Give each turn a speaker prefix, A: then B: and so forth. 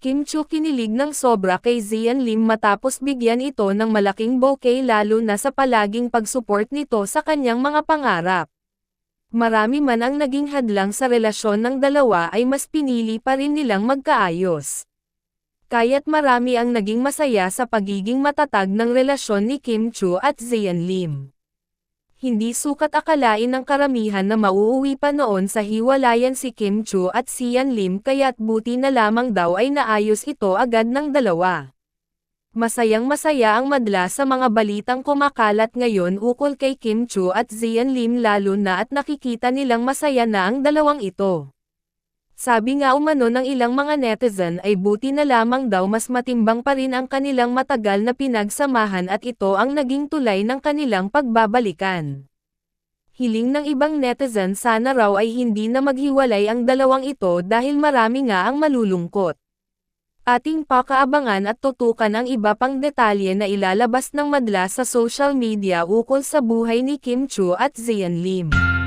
A: Kim Chu kinilig ng sobra kay Zian Lim matapos bigyan ito ng malaking bouquet lalo na sa palaging pagsupport nito sa kanyang mga pangarap. Marami man ang naging hadlang sa relasyon ng dalawa ay mas pinili pa rin nilang magkaayos. Kaya't marami ang naging masaya sa pagiging matatag ng relasyon ni Kim Chu at Zian Lim. Hindi sukat akalain ng karamihan na mauuwi pa noon sa hiwalayan si Kim Chu at Sian Lim kaya't buti na lamang daw ay naayos ito agad ng dalawa. Masayang masaya ang madla sa mga balitang kumakalat ngayon ukol kay Kim Chu at Zian Lim lalo na at nakikita nilang masaya na ang dalawang ito. Sabi nga umano ng ilang mga netizen ay buti na lamang daw mas matimbang pa rin ang kanilang matagal na pinagsamahan at ito ang naging tulay ng kanilang pagbabalikan. Hiling ng ibang netizen sana raw ay hindi na maghiwalay ang dalawang ito dahil marami nga ang malulungkot. Ating pakaabangan at tutukan ang iba pang detalye na ilalabas ng madla sa social media ukol sa buhay ni Kim Chu at Zian Lim.